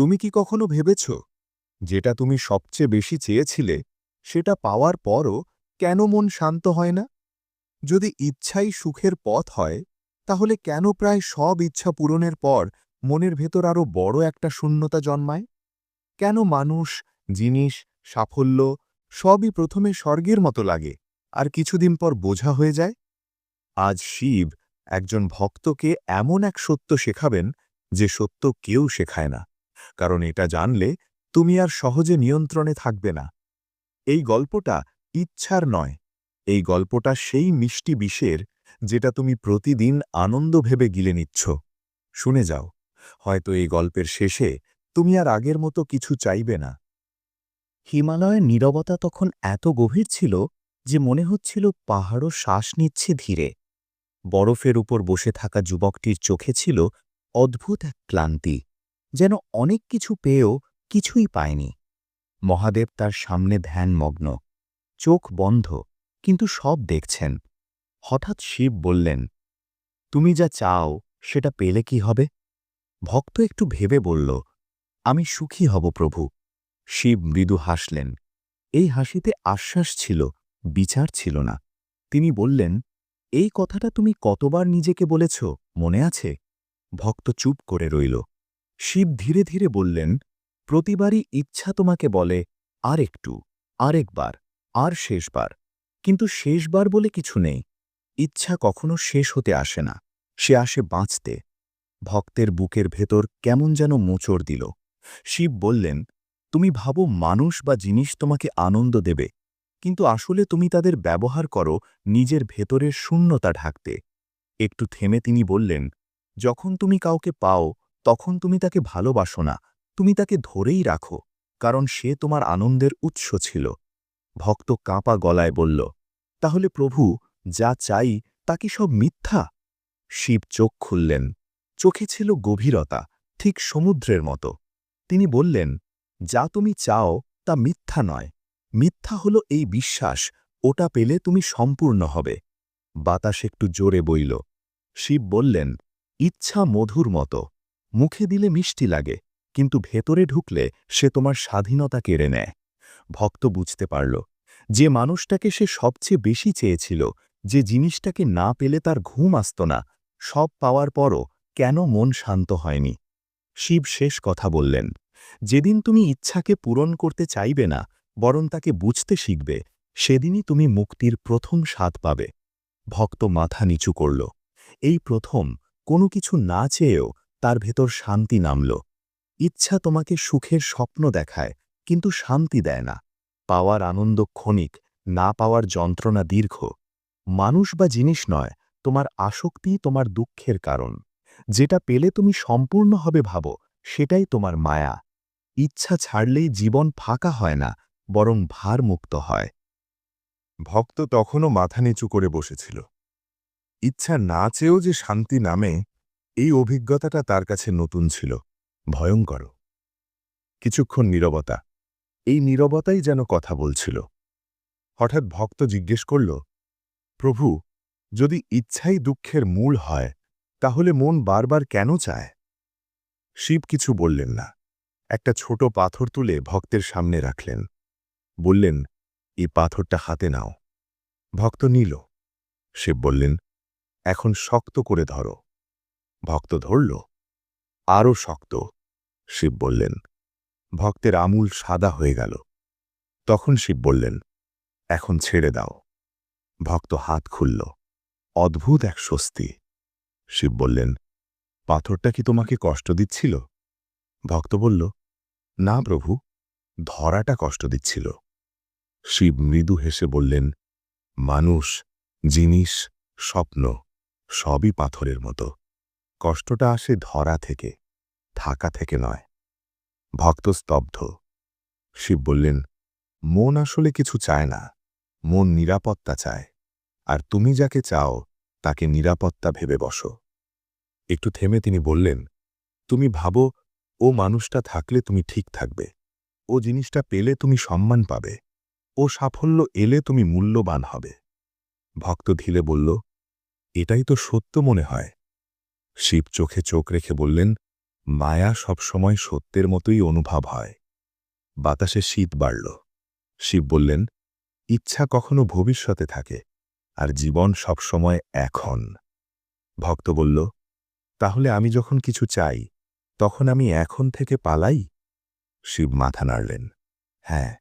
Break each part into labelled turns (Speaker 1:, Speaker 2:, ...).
Speaker 1: তুমি কি কখনো ভেবেছ যেটা তুমি সবচেয়ে বেশি চেয়েছিলে সেটা পাওয়ার পরও কেন মন শান্ত হয় না? যদি ইচ্ছাই সুখের পথ হয়, তাহলে কেন প্রায় সব ইচ্ছা পূরণের পর মনের ভেতর আরও বড় একটা শূন্যতা জন্মায়? কেন মানুষ, জিনিস, সাফল্য সবই প্রথমে স্বর্গের মতো লাগে, আর কিছুদিন পর বোঝা হয়ে যায়? আজ শিব একজন ভক্তকে এমন এক সত্য শেখাবেন যে সত্য কেউ শেখায় না। কারণ এটা জানলে তুমি আর সহজে নিয়ন্ত্রণে থাকবে না। এই গল্পটা ইচ্ছার নয়। এই গল্পটা সেই মিষ্টি বিষের যেটা তুমি প্রতিদিন আনন্দ ভেবে গিলে নিচ্ছ। শুনে যাও, হয়তো এই গল্পের শেষে তুমি আর আগের মতো কিছু চাইবে না।
Speaker 2: হিমালয়ের নীরবতা তখন এত গভীর ছিল যে মনে হচ্ছিল পাহাড়ও শ্বাস নিচ্ছে ধীরে। বরফের উপর বসে থাকা যুবকটির চোখে ছিল অদ্ভুত এক ক্লান্তি। যেন অনেক কিছু পেয়েও কিছুই পায়নি। মহাদেব তার সামনে ধ্যানমগ্ন। চোখ বন্ধ, কিন্তু সব দেখছেন। হঠাৎ শিব বললেন, তুমি যা চাও, সেটা পেলে কি হবে? ভক্ত একটু ভেবে বলল, আমি সুখী হব প্রভু। শিব মৃদু হাসলেন। এই হাসিতে আশ্বাস ছিল, বিচার ছিল না। তিনি বললেন, এই কথাটা তুমি কতবার নিজেকে বলেছ, মনে আছে? ভক্ত চুপ করে রইল। শিব ধীরে ধীরে বললেন, প্রতিবারই ইচ্ছা তোমাকে বলে আর একটু আরেকবার, আর শেষবার। কিন্তু শেষবার বলে কিছু নেই। ইচ্ছা কখনো শেষ হতে আসে না। সে আসে বাঁচতে। ভক্তের বুকের ভেতর কেমন যেন মোচড় দিল। শিব বললেন, তুমি ভাবো মানুষ বা জিনিস তোমাকে আনন্দ দেবে। কিন্তু আসলে তুমি তাদের ব্যবহার করো নিজের ভেতরের শূন্যতা ঢাকতে। একটু থেমে তিনি বললেন, যখন তুমি কাউকে পাও তখন তুমি তাকে ভালোবাসো না, তুমি তাকে ধরেই রাখো, কারণ সে তোমার আনন্দের উৎস ছিল। ভক্ত কাঁপা গলায় বলল, তাহলে প্রভু, যা চাই তা কি সব মিথ্যা? শিব চোখ খুললেন, চোখে ছিল গভীরতা, ঠিক সমুদ্রের মতো। তিনি বললেন, যা তুমি চাও তা মিথ্যা নয়, মিথ্যা হল এই বিশ্বাস, ওটা পেলে তুমি সম্পূর্ণ হবে। বাতাস একটু জোরে বইল। শিব বললেন, ইচ্ছা মধুর মতো। মুখে দিলে মিষ্টি লাগে, কিন্তু ভেতরে ঢুকলে সে তোমার স্বাধীনতা কেড়ে নেয়। ভক্ত বুঝতে পারল, যে মানুষটাকে সে সবচেয়ে বেশি চেয়েছিল, যে জিনিসটাকে না পেলে তার ঘুম আসত না, সব পাওয়ার পরও কেন মন শান্ত হয়নি? শিব শেষ কথা বললেন, যেদিন তুমি ইচ্ছাকে পূরণ করতে চাইবে না, বরং তাকে বুঝতে শিখবে, সেদিনই তুমি মুক্তির প্রথম স্বাদ পাবে। ভক্ত মাথা নিচু করল, এই প্রথম কোনো কিছু না চেয়েও তার ভেতর শান্তি নামল। ইচ্ছা তোমাকে সুখের স্বপ্ন দেখায়, কিন্তু শান্তি দেয় না। পাওয়ার আনন্দ ক্ষণিক, না পাওয়ার যন্ত্রণা দীর্ঘ। মানুষ বা জিনিস নয়, তোমার আসক্তি তোমার দুঃখের কারণ। যেটা পেলে তুমি সম্পূর্ণ হবে ভাবো, সেটাই তোমার মায়া। ইচ্ছা ছাড়লেই জীবন ফাঁকা হয় না, বরং ভারমুক্ত হয়।
Speaker 1: ভক্ত তখনও মাথা নিচু করে বসেছিল। ইচ্ছা না চেয়েও যে শান্তি নামে এই অভিজ্ঞতাটা তার কাছে নতুন ছিল, ভয়ঙ্কর। কিছুক্ষণ নীরবতা, এই নীরবতাই যেন কথা বলছিল। হঠাৎ ভক্ত জিজ্ঞেস করল, প্রভু, যদি ইচ্ছাই দুঃখের মূল হয়, তাহলে মন বারবার কেন চায়? শিব কিছু বললেন না। একটা ছোট পাথর তুলে ভক্তের সামনে রাখলেন। বললেন, এই পাথরটা হাতে নাও। ভক্ত নিল। শিব বললেন, এখন শক্ত করে ধরো। ভক্ত ধরল। আরও শক্ত, শিব বললেন, ভক্তের আমূল সাদা হয়ে গেল। তখন শিব বললেন, এখন ছেড়ে দাও। ভক্ত হাত খুলল, অদ্ভুত এক স্বস্তি। শিব বললেন, পাথরটা কি তোমাকে কষ্ট দিচ্ছিল? ভক্ত বলল, না প্রভু, ধরাটা কষ্ট দিচ্ছিল। শিব মৃদু হেসে বললেন, মানুষ, জিনিস, স্বপ্ন, সবই পাথরের মতো। কষ্টটা আসে ধরা থেকে, থাকা থেকে নয়। ভক্ত স্তব্ধ। শিব বললেন, মন আসলে কিছু চায় না, মন নিরাপত্তা চায়। আর তুমি যাকে চাও, তাকে নিরাপত্তা ভেবে বসো। একটু থেমে তিনি বললেন, তুমি ভাবো, ও মানুষটা থাকলে তুমি ঠিক থাকবে। ও জিনিসটা পেলে তুমি সম্মান পাবে। ও সাফল্য এলে তুমি মূল্যবান হবে। ভক্ত ধীরে বলল, এটাই তো সত্য মনে হয়। শিব চোখে চোখ রেখে বললেন, মায়া সবসময় সত্যের মতোই অনুভব হয়। বাতাসে শীত বাড়ল। শিব বললেন, ইচ্ছা কখনো ভবিষ্যতে থাকে, আর জীবন সবসময় এখন। ভক্ত বলল, তাহলে আমি যখন কিছু চাই, তখন আমি এখন থেকে পালাই? শিব মাথা নাড়লেন হ্যাঁ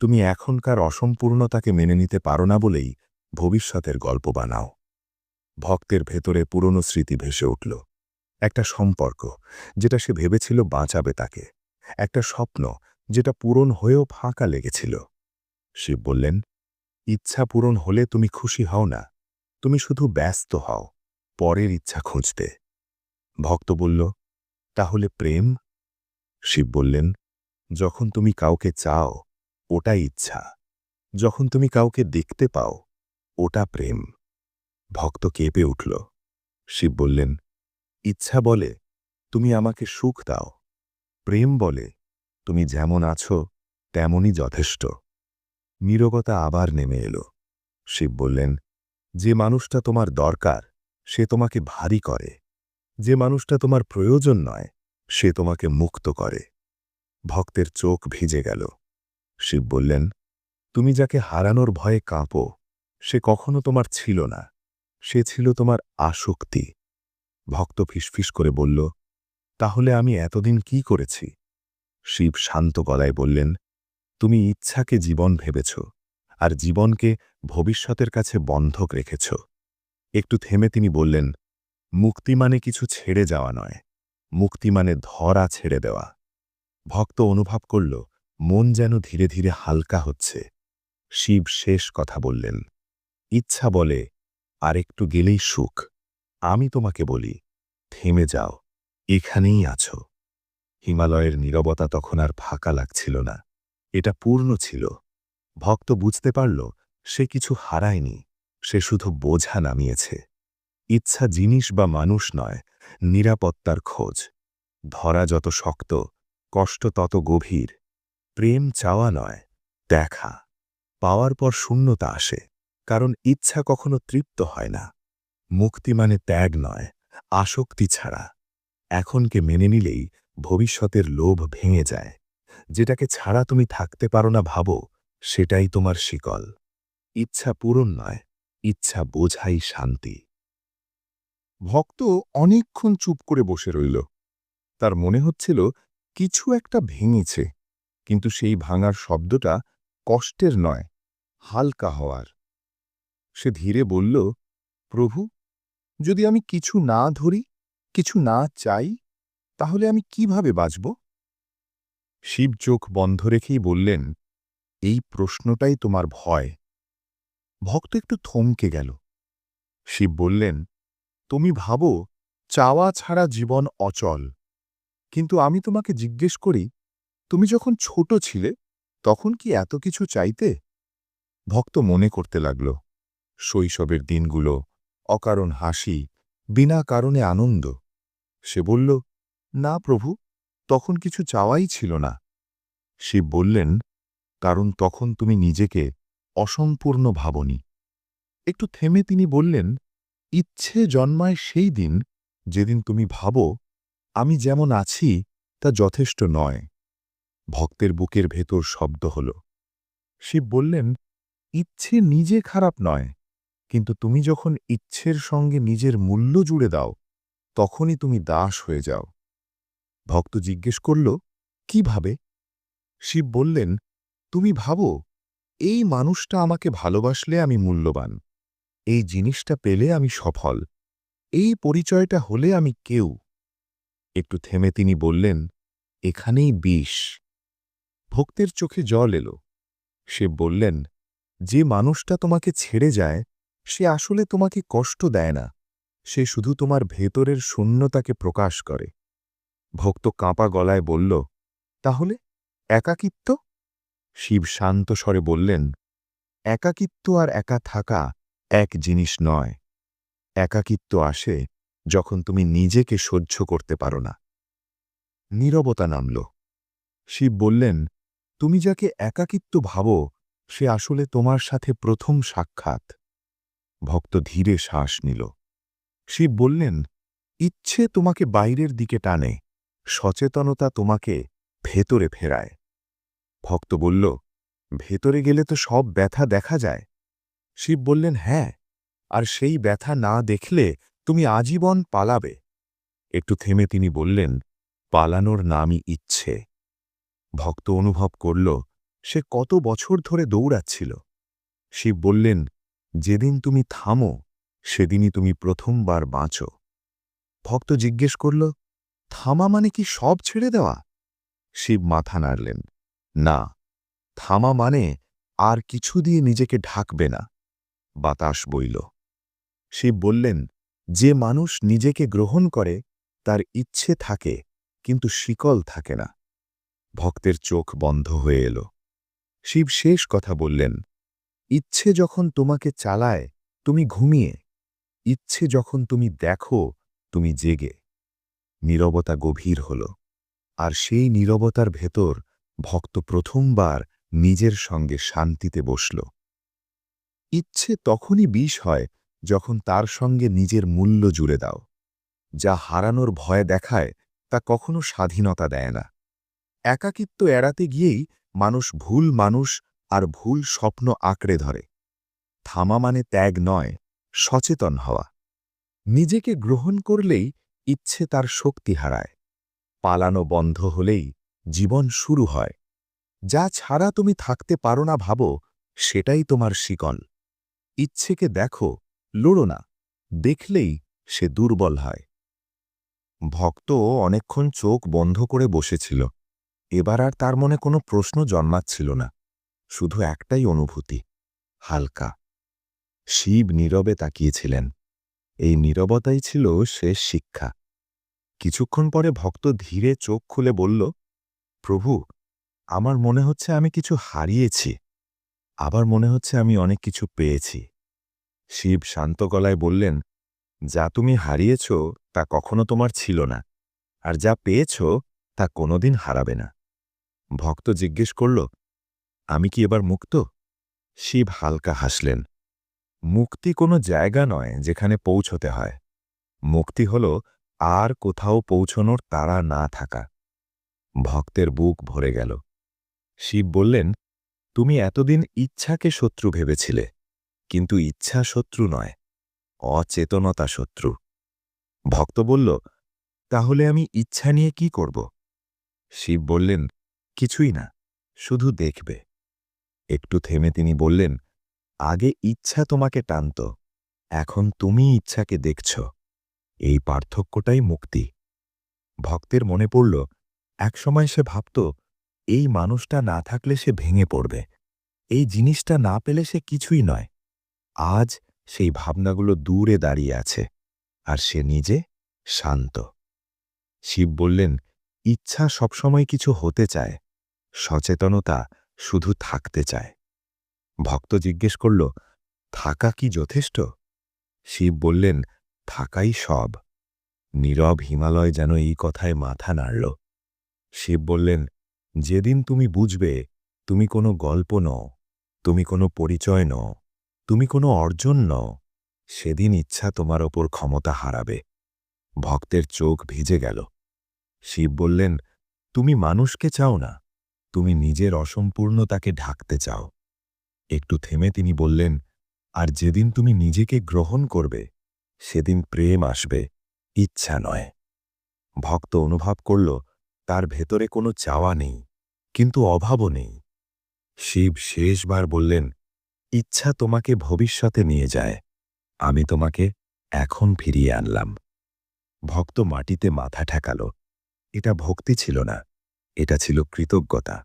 Speaker 1: তুমি এখনকার অসম্পূর্ণতাকে মেনে নিতে পারো না বলেই ভবিষ্যতের গল্প বানাও। ভক্তের ভেতরে পুরনো স্মৃতি ভেসে উঠল। একটা সম্পর্ক, যেটা সে ভেবেছিল বাঁচাবে তাকে। একটা স্বপ্ন, যেটা পূরণ হয়েও ফাঁকা লেগেছিল। শিব বললেন, ইচ্ছা পূরণ হলে তুমি খুশি হও না। তুমি শুধু ব্যস্ত হও। পরের ইচ্ছা খুঁজতে। ভক্ত বলল, তাহলে প্রেম? শিব বললেন, যখন তুমি কাউকে চাও, ওটাই ইচ্ছা। যখন তুমি কাউকে দেখতে পাও, ওটা প্রেম। ভক্ত কেঁপে উঠল। শিব বললেন, ইচ্ছা বলে, তুমি আমাকে সুখ দাও। প্রেম বলে, তুমি যেমন আছো, তেমনই যথেষ্ট। নীরবতা আবার নেমে এলো। শিব বললেন, যে মানুষটা তোমার দরকার, সে তোমাকে ভারী করে। যে মানুষটা তোমার প্রয়োজন নয়, সে তোমাকে মুক্ত করে। ভক্তের চোখ ভিজে গেল। শিব বললেন, তুমি যাকে হারানোর ভয়ে কাঁপো, সে কখনো তোমার ছিল না। সে ছিল তোমার আসক্তি। ভক্ত ফিসফিস করে বলল, তাহলে আমি এতদিন কি করেছি? শিব শান্ত গলায় বললেন, তুমি ইচ্ছাকে জীবন ভেবেছ, আর জীবনকে ভবিষ্যতের কাছে বন্ধক রেখেছ। একটু থেমে তিনি বললেন, মুক্তি মানে কিছু ছেড়ে যাওয়া নয়, মুক্তি মানে ধরা ছেড়ে দেওয়া। ভক্ত অনুভব করল, মন যেন ধীরে ধীরে হালকা হচ্ছে। শিব শেষ কথা বললেন, ইচ্ছা বলে আর একটু গেলেই সুখ। আমি তোমাকে বলি, থেমে যাও, এখানেই আছো। হিমালয়ের নীরবতা তখন আর ফাঁকা লাগছিল না। এটা পূর্ণ ছিল। ভক্ত বুঝতে পারল, সে কিছু হারায়নি, সে শুধু বোঝা নামিয়েছে। ইচ্ছা জিনিস বা মানুষ নয়, নিরাপত্তার খোঁজ। ধরা যত শক্ত, কষ্ট তত গভীর। প্রেম চাওয়া নয়, দেখা। পাওয়ার পর শূন্যতা আসে। কারণ ইচ্ছা কখনো তৃপ্ত হয় না। মুক্তি মানে ত্যাগ নয়, আসক্তি ছাড়া। এখনকে মেনে নিলেই ভবিষ্যতের লোভ ভেঙে যায়। যেটাকে ছাড়া তুমি থাকতে পারো না ভাবো, সেটাই তোমার শিকল। ইচ্ছা পূরণ নয়, ইচ্ছা বোঝাই শান্তি। ভক্ত অনেকক্ষণ চুপ করে বসে রইল। তার মনে হচ্ছিল, কিছু একটা ভেঙেছে, কিন্তু সেই ভাঙার শব্দটা কষ্টের নয়, হালকা হওয়ার। সে ধীরে বলল, প্রভু, যদি আমি কিছু না ধরি, কিছু না চাই, তাহলে আমি কীভাবে বাঁচব? শিব চোখ বন্ধ রেখেই বললেন, এই প্রশ্নটাই তোমার ভয়। ভক্ত একটু থমকে গেল। শিব বললেন, তুমি ভাবো, চাওয়া ছাড়া জীবন অচল। কিন্তু আমি তোমাকে জিজ্ঞেস করি, তুমি যখন ছোট ছিলে, তখন কি এত কিছু চাইতে? ভক্ত মনে করতে লাগল শৈশবের দিনগুলো অকারণ হাসি, বিনা কারণে আনন্দ। সে বলল, না প্রভু, তখন কিছু চাওয়াই ছিল না। শিব বললেন, কারণ তখন তুমি নিজেকে অসম্পূর্ণ ভাবনি। একটু থেমে তিনি বললেন, ইচ্ছে জন্মায় সেই দিন যেদিন তুমি ভাবো, আমি যেমন আছি, তা যথেষ্ট নয়। ভক্তের বুকের ভেতর শব্দ হল। শিব বললেন, ইচ্ছে নিজে খারাপ নয়। কিন্তু তুমি যখন ইচ্ছের সঙ্গে নিজের মূল্য জুড়ে দাও, তখনই তুমি দাস হয়ে যাও। ভক্ত জিজ্ঞেস করল, কীভাবে? শিব বললেন, তুমি ভাবো, এই মানুষটা আমাকে ভালোবাসলে আমি মূল্যবান, এই জিনিসটা পেলে আমি সফল, এই পরিচয়টা হলে আমি কেউ। একটু থেমে তিনি বললেন, এখানেই বিষ। ভক্তের চোখে জল এলো। সে বললেন, যে মানুষটা তোমাকে ছেড়ে যায় সে আসলে তোমাকে কষ্ট দেয় না। সে শুধু তোমার ভেতরের শূন্যতাকে প্রকাশ করে। ভক্ত কাঁপা গলায় বলল, তাহলে একাকিত্ব? শিব শান্ত স্বরে বললেন, একাকিত্ব আর একা থাকা এক জিনিস নয়। একাকিত্ব আসে যখন তুমি নিজেকে সহ্য করতে পারো না। নীরবতা নামল। শিব বললেন, তুমি যাকে একাকিত্ব ভাবো, সে আসলে তোমার সাথে প্রথম সাক্ষাৎ। ভক্ত ধীরে শ্বাস নিল। শিব বললেন, ইচ্ছে তোমাকে বাইরের দিকে টানে, সচেতনতা তোমাকে ভেতরে ফেরায়। ভক্ত বলল, ভেতরে গেলে তো সব ব্যথা দেখা যায়। শিব বললেন হ্যাঁ আর সেই ব্যথা না দেখলে তুমি আজীবন পালাবে। একটু থেমে তিনি বললেন, পালানোর নামই ইচ্ছে। ভক্ত অনুভব করল, সে কত বছর ধরে দৌড়াচ্ছিল। শিব বললেন যেদিন তুমি থামো, সেদিনই তুমি প্রথমবার বাঁচো। ভক্ত জিজ্ঞেস করল, থামা মানে কি সব ছেড়ে দেওয়া? শিব মাথা নাড়লেন, না, থামা মানে আর কিছু দিয়ে নিজেকে ঢাকবে না। বাতাস বইল। শিব বললেন, যে মানুষ নিজেকে গ্রহণ করে, তার ইচ্ছে থাকে, কিন্তু শিকল থাকে না। ভক্তের চোখ বন্ধ হয়ে এল। শিব শেষ কথা বললেন ইচ্ছে যখন তোমাকে চালায়, তুমি ঘুমিয়ে। ইচ্ছে যখন তুমি দেখো, তুমি জেগে। নীরবতা গভীর হল। আর সেই নীরবতার ভেতর ভক্ত প্রথমবার নিজের সঙ্গে শান্তিতে বসল। ইচ্ছে তখনই বিষ হয় যখন তার সঙ্গে নিজের মূল্য জুড়ে দাও। যা হারানোর ভয় দেখায়, তা কখনো স্বাধীনতা দেয় না। একাকিত্ব এড়াতে গিয়েই মানুষ ভুল মানুষ আর ভুল স্বপ্ন আঁকড়ে ধরে। থামা মানে ত্যাগ নয়, সচেতন হওয়া। নিজেকে গ্রহণ করলেই ইচ্ছে তার শক্তি হারায়। পালানো বন্ধ হলেই জীবন শুরু হয়। যা ছাড়া তুমি থাকতে পারো না ভাবো, সেটাই তোমার শিকল। ইচ্ছেকে দেখো, লড়ো না, দেখলেই সে দুর্বল হয়। ভক্ত অনেকক্ষণ চোখ বন্ধ করে বসেছিল। এবার আর তার মনে কোনো প্রশ্ন জন্মাচ্ছিল না। শুধু একটাই অনুভূতি, হালকা। শিব নীরবে তাকিয়েছিলেন। এই নীরবতাই ছিল শেষ শিক্ষা। কিছুক্ষণ পরে ভক্ত ধীরে চোখ খুলে বলল, প্রভু, আমার মনে হচ্ছে আমি কিছু হারিয়েছি। আবার মনে হচ্ছে আমি অনেক কিছু পেয়েছি। শিব শান্ত গলায় বললেন, যা তুমি হারিয়েছ তা কখনো তোমার ছিল না, আর যা পেয়েছ তা কোনোদিন হারাবে না। ভক্ত জিজ্ঞেস করল আমি কি এবার মুক্ত? শিব হালকা হাসলেন। মুক্তি কোনো জায়গা নয় যেখানে পৌঁছতে হয়। মুক্তি হল আর কোথাও পৌঁছনোর তারা না থাকা। ভক্তের বুক ভরে গেল। শিব বললেন, তুমি এতদিন ইচ্ছাকে শত্রু ভেবেছিলে, কিন্তু ইচ্ছা শত্রু নয়, অচেতনতা শত্রু। ভক্ত বলল, তাহলে আমি ইচ্ছা নিয়ে কি করব? শিব বললেন, কিছুই না, শুধু দেখবে। একটু থেমে তিনি বললেন, আগে ইচ্ছা তোমাকে টানত, এখন তুমি ইচ্ছাকে দেখছ। এই পার্থক্যটাই মুক্তি। ভক্তের মনে পড়ল, একসময় সে ভাবত, এই মানুষটা না থাকলে সে ভেঙে পড়বে, এই জিনিসটা না পেলে সে কিছুই নয়। আজ সেই ভাবনাগুলো দূরে দাঁড়িয়ে আছে, আর সে নিজে শান্ত। শিব বললেন, ইচ্ছা সবসময় কিছু হতে চায়, সচেতনতা শুধু থাকতে চায়। ভক্ত জিজ্ঞেস করল, থাকা কি যথেষ্ট? শিব বললেন, থাকাই সব। নীরব হিমালয় যেন এই কথায় মাথা নাড়ল। শিব বললেন, যেদিন তুমি বুঝবে, তুমি কোনো গল্প নও, তুমি কোনো পরিচয় নও, তুমি কোনো অর্জন নও, সেদিন ইচ্ছা তোমার ওপর ক্ষমতা হারাবে। ভক্তের চোখ ভিজে গেল। শিব বললেন, তুমি মানুষকে চাও না তুমি নিজের অসম্পূর্ণতাকে ঢাকতে চাও। একটু থেমে তিনি বললেন, আর যেদিন তুমি নিজেকে গ্রহণ করবে, সেদিন প্রেম আসবে, ইচ্ছা নয়। ভক্ত অনুভব করল, তার ভেতরে কোনো চাওয়া নেই, কিন্তু অভাবও নেই। শিব শেষবার বললেন, ইচ্ছা তোমাকে ভবিষ্যতে নিয়ে যায়, আমি তোমাকে এখন ফিরিয়ে আনলাম। ভক্ত মাটিতে মাথা ঠেকাল, এটা ভক্তি ছিল না। এটা ছিল কৃতজ্ঞতা।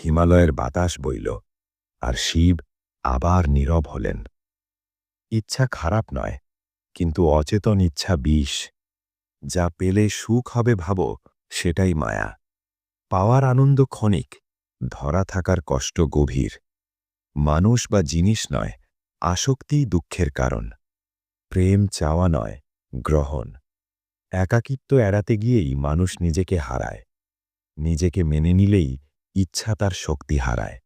Speaker 1: হিমালয়ের বাতাস বইল, আর শিব আবার নীরব হলেন। ইচ্ছা খারাপ নয়, কিন্তু অচেতন ইচ্ছা বিষ। যা পেলে সুখ হবে ভাবো, সেটাই মায়া। পাওয়ার আনন্দ ক্ষণিক, ধরা থাকার কষ্ট গভীর। মানুষ বা জিনিস নয় আসক্তিই দুঃখের কারণ। প্রেম চাওয়া নয়, গ্রহণ। একাকিত্ব এড়াতে গিয়েই মানুষ নিজেকে হারায়। নিজেকে মেনে নিলেই ইচ্ছা তার শক্তি হারায়।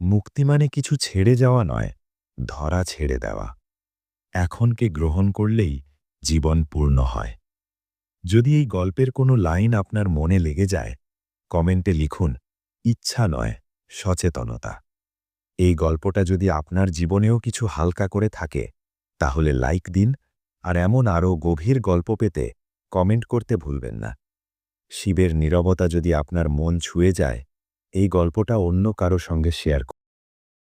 Speaker 1: মুক্তি মানে কিছু ছেড়ে যাওয়া নয়, ধরা ছেড়ে দেওয়া। এখনকে গ্রহণ করলেই জীবন পূর্ণ হয়। যদি এই গল্পের কোনো লাইন আপনার মনে লেগে যায়, কমেন্টে লিখুন, ইচ্ছা নয়, সচেতনতা। এই গল্পটা যদি আপনার জীবনেও কিছু হালকা করে থাকে, তাহলে লাইক দিন, আর এমন আরও গভীর গল্প পেতে কমেন্ট করতে ভুলবেন না। শিবের নীরবতা যদি আপনার মন ছুঁয়ে যায় এই গল্পটা অন্য কারও সঙ্গে শেয়ার